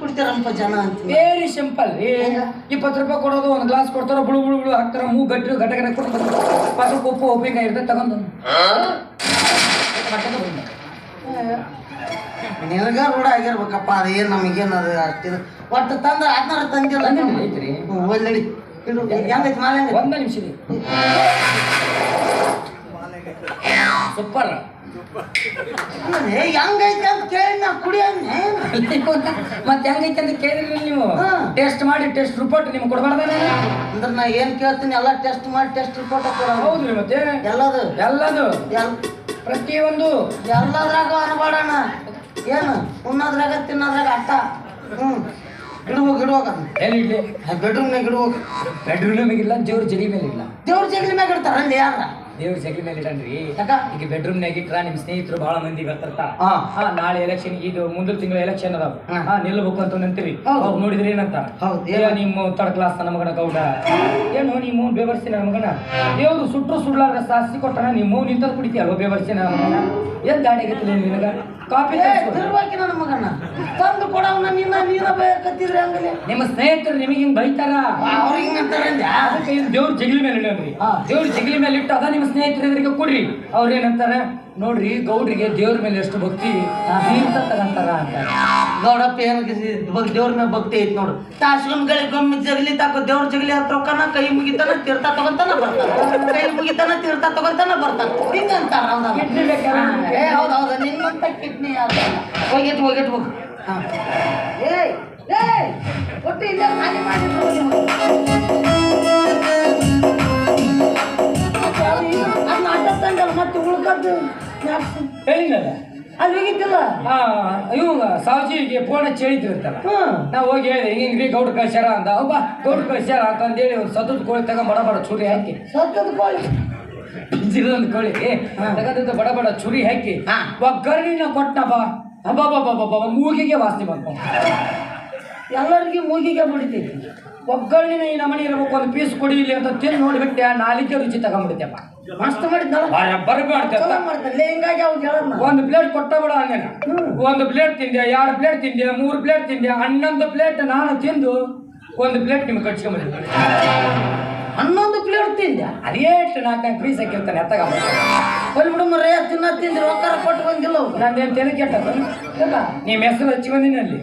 ಕುಡಿತಾರಪ್ಪ ಜನ ಅಂತ. Very simple ರೀ ಇಪ್ಪತ್ತು ರೂಪಾಯಿ ಕೊಡೋದು ಒಂದು ಗ್ಲಾಸ್ ಕೊಡ್ತಾರ ಬುಳು ಬುಳು ಬುಳು ಹಾಕ್ತಾರ ಮೂ ಗಟ್ಟಿ ಗಟ್ಟ ಕೊಟ್ಟು ಪಾತ್ರ ಉಪ್ಪು ಉಪ್ಪಿನಕಾಯಿ ಇರ್ತದೆ ತಗೊಂಡು ನಿನಗ ರೂಢ ಆಗಿರ್ಬೇಕಪ್ಪ ಅದೇನು ನಮಗೇನದು ಅದು ಅಷ್ಟಿದ ಒಟ್ಟು ತಂದ ಅದನ್ನಾರ ತಂದಿಲ್ಲ ಐತ್ರಿ. ಒಳ್ಳೆ ನಡಿ. ಹೆಂಗೈತಿ ಮಾಲೆ ಒಂದ ನಿಮಿಷ ರೀ ಸೂಪರ್. ಹೆಂಗೈತಿ ಅಂತ ಕೇಳಿ ನಾ ಕುಡಿಯನ್ನೇ ಮತ್ತೆ ಹೆಂಗೈತೆ ಅಂತ ಕೇಳಿದ್ರಿ ನೀವು. ಟೆಸ್ಟ್ ಮಾಡಿ ಟೆಸ್ಟ್ ರಿಪೋರ್ಟ್ ನಿಮ್ಗೆ ಕೊಡಬಾರ್ದಾನೆ ಅಂದ್ರೆ ನಾ ಏನು ಕೇಳ್ತೀನಿ ಎಲ್ಲ ಟೆಸ್ಟ್ ಮಾಡಿ ಟೆಸ್ಟ್ ರಿಪೋರ್ಟ್ ಕೊಡ ಹೌದ್ರಿ ಮತ್ತೆ. ಎಲ್ಲದು. ಎಲ್ಲದು. ಎಲ್ ಪ್ರತಿಯೊಂದು. ಎಲ್ಲದ್ರಾಗ ಅನ್ಬೇಡಣ ಏನು? ಉಣ್ಣೋದ್ರಾಗ ತಿನ್ನೋದ್ರಾಗ ಅಟ್ಟ. ಹ್ಞೂ ಇಡ್ಬೇಕು ಇಡ್ಬೇಕು ಎಲ್ಲಿ ಬೆಡ್ರೂಮ್ನಾಗ ಇಡ್ಬೇಕು ಬೆಡ್ರೂಮ್ ಇಲ್ಲ ದೇವ್ರ ಜಗಿ ಮೇಲೆ ಇಲ್ಲ. ದೇವ್ರ ಜಗಲಿ ಮ್ಯಾಗ ಇಡ್ತಾರ ಅಲ್ಲಿ ಯಾರ ದೇವ್ರ ಜಗಲಿ ಮೇಲೆ ಇಡನ್ರಿ ಈಗ ಬೆಡ್ರೂಮ್ ನಾಗ ಇಟ್ರ ನಿಮ್ ಸ್ನೇಹಿತರು ಬಹಳ ಮಂದಿ ಬರ್ತಿರ್ತಾರ ಹಾ. ನಾಳೆ ಎಲೆಕ್ಷನ್ ಇದು ಮುಂದಿನ ತಿಂಗಳ ಎಲೆಕ್ಷನ್ ಅದಾವ. ಹಾ. ನಿಲ್ಬೇಕು ಅಂತ ನಿಂತೀರಿ. ಹೌದು. ಅವ್ರು ನೋಡಿದ್ರೆ ಏನಂತ? ನಿಮ್ಮ ತರ್ಡ್ ಕ್ಲಾಸ್ ನನ್ನ ಮಗನ ಗೌಡ. ಏನು ನಿಮ್ಮ ಬೇವರ್ಸಿ ನನ್ನ ಮಗನ. ದೇವ್ರು ಸುಟ್ಟರು ಸುಡ್ಲಾರ್ದ ಸಾಸಿ ಕೊಟ್ಟನ ನಿಮ್ಮ ನಿಂತ ಕುಡಿತೀಯಲ್ವ ಬೇವರ್ಸಿ ನನ್ನ ಮಗನ. ಏನ್ ಗಾಡಿ ಆಗತ್ತಿಲ್ಲ ನಿನಗ. ತಿರ್ವಾಕಿ ನನ್ನ ಮಗನ. ತಂದು ಕೊಡವನ ನಿನ್ನ ನೀನ ಬೇಕತ್ತಿದ್ರೆ ಹಂಗಲಿ. ನಿಮ್ಮ ಸ್ನೇಹಿತರು ನಿಮಗೆ ಹಿಂಗ್ ಬೈತಾರ? ಅವ್ರಿಗೆ ಅದಕ್ಕೆ ದೇವ್ರ ಜಗಲಿ ಮೇಲೆ ಇಡನ್ರಿ. ದೇವ್ರ ಜಗಲಿ ಮೇಲೆ ಇಟ್ಟು ಅದ ನಿಮ್ಮ ಸ್ನೇಹಿತರ ಎದುರಿಗೆ ಕೊಡ್ರಿ ಅವ್ರು ಏನಂತಾರೆ ನೋಡ್ರಿ ಗೌಡ್ರಿಗೆ ದೇವ್ರ ಮೇಲೆ ಎಷ್ಟು ಭಕ್ತಿ ತೀರ್ಥ ತಗಂತಾರ ಅಂತ. ಗೌಡಪ್ಪ ಏನು ದೇವ್ರ ಮೇಲೆ ಭಕ್ತಿ ಐತಿ ನೋಡು. ತಾಸ್ಕೊಂಡ್ಗಳಿಗೆ ಗಮ್ಮಿ ಜಗಲಿ ತಾಕೋ ದೇವ್ರ ಜಗಲಿ ಹತ್ರ ರೊಕ್ಕನ ಕೈ ಮುಗಿತಾನ ತೀರ್ಥ ತಗೊಂತಾನ ಬರ್ತಾನ. ಕೈ ಮುಗಿತಾನ ತೀರ್ಥ ತಗೊಂತಾನ ಬರ್ತಾನ. ಹಿಂಗಂತಾರ ಹೌದಾ ಹೌದು ಹೌದು ನಿನ್ನಂತ ಕಿಡ್ನಿ ಅದ ಹೋಗಿಟ್ಟು ಹೋಗಿ ಹೋಗು. ಹಾಂ. ಏಯ್ ಏಯ್ ಒಟ್ಟು ಇಲ್ಲೇ ಖಾಲಿ ಮಾಡಿದ್ರು ಮತ್ತೆ ಉಳ್ಕದ್ದು ಹೇಳಿದ್ನಲ್ಲ? ಅಲ್ಲಿ ಹೋಗಿದ್ದಿಲ್ಲ ಇವಾಗ ಇವ್ ಸಾವ್ಜಿಗೆ ಫೋನ್ ಹಚ್ಚಿ ಹೇಳಿದ್ರಂತಲ್ಲ. ಹ್ಞೂ ನಾ ಹೋಗಿ ಹೇಳಿದೆ ಹಿಂಗ್ರಿ ಗೌಡ್ ಕಳ್ಸ್ಯಾರ ಅಂತ ಒಬ್ಬ ಗೌಡ್ ಕಳ್ಸ್ಯಾರ ಅಂತ ಅಂದೇಳಿ ಒಂದು ಸತದ ಕೋಳಿ ತಗ ಬಡ ಬಡ ಚುರಿ ಹಾಕಿ. ಸತ್ತದ ಕೋಳಿ. ಜಿಲ್ಲದ ಕೋಳಿ. ತಗದಂತ ಬಡ ಬಡ ಚುರಿ ಹಾಕಿ. ಒಗ್ಗರಣಿನ ಕೊಟ್ಟಪ್ಪ ಅಬ್ಬಬ್ಬಬ್ಬಬ್ಬ ಮೂಗಿಗೆ ವಾಸನೆ ಬಂತು ಎಲ್ಲರಿಗೂ ಮೂಗಿಗೆ ಮುಡಿತೀವಿ ಒಗ್ಗರಣಿನ ಈ ನಮನಿ ಇರಬೇಕು ಒಂದು ಪೀಸ್ ಕೊಡಿ ಇಲ್ಲಿ ಅಂತ ತಿಂದು ನೋಡಿಬಿಟ್ಟೆ ನಾಲಿಗೆ ರುಚಿ ತಗೊಂಡ್ಬಿಡ್ತೇಪ್ಪ ಮಸ್ತ್ ಮಾಡಿದ್ನಲ್ಲ? ಬರ್ಬಾರ್ದು ಹಿಂಗಾಗಿ ಒಂದು ಪ್ಲೇಟ್ ಕೊಟ್ಟ ಬಿಡ ಹಂಗೇನ ಒಂದು ಪ್ಲೇಟ್ ತಿಂದೆ ಎರಡು ಪ್ಲೇಟ್ ತಿಂದೆ ಮೂರು ಪ್ಲೇಟ್ ತಿಂದೆ ಹನ್ನೊಂದು ಪ್ಲೇಟ್ ನಾನು ತಿಂದು ಒಂದು ಪ್ಲೇಟ್ ನಿಮ್ಗೆ ಕಟ್ಸ್ಕೊಂಡ್ಬಿಟ್ಟಿದ್ದೆ ಹನ್ನೊಂದು ಪ್ಲೇಟ್ ತಿಂದೆ. ಅದೇಷ್ಟು ನಾಲ್ಕು ನಾಲ್ಕು ಪೀಸ್ ಹಾಕಿರ್ತಾನೆ ಎತ್ತಾಗ ಹೊಲ್ ತಿನ್ನ ತಿಂದ್ರೆ ರೊಕ್ಕ ಕೊಟ್ಟು ಬಂದಿಲ್ಲ ನಂದೇನು ತಲೆ ಕೆಟ್ಟ ನಿಮ್ಮ ಹೆಸರು ಹಚ್ಚಿ ಬಂದಿನಿ ಅಲ್ಲಿ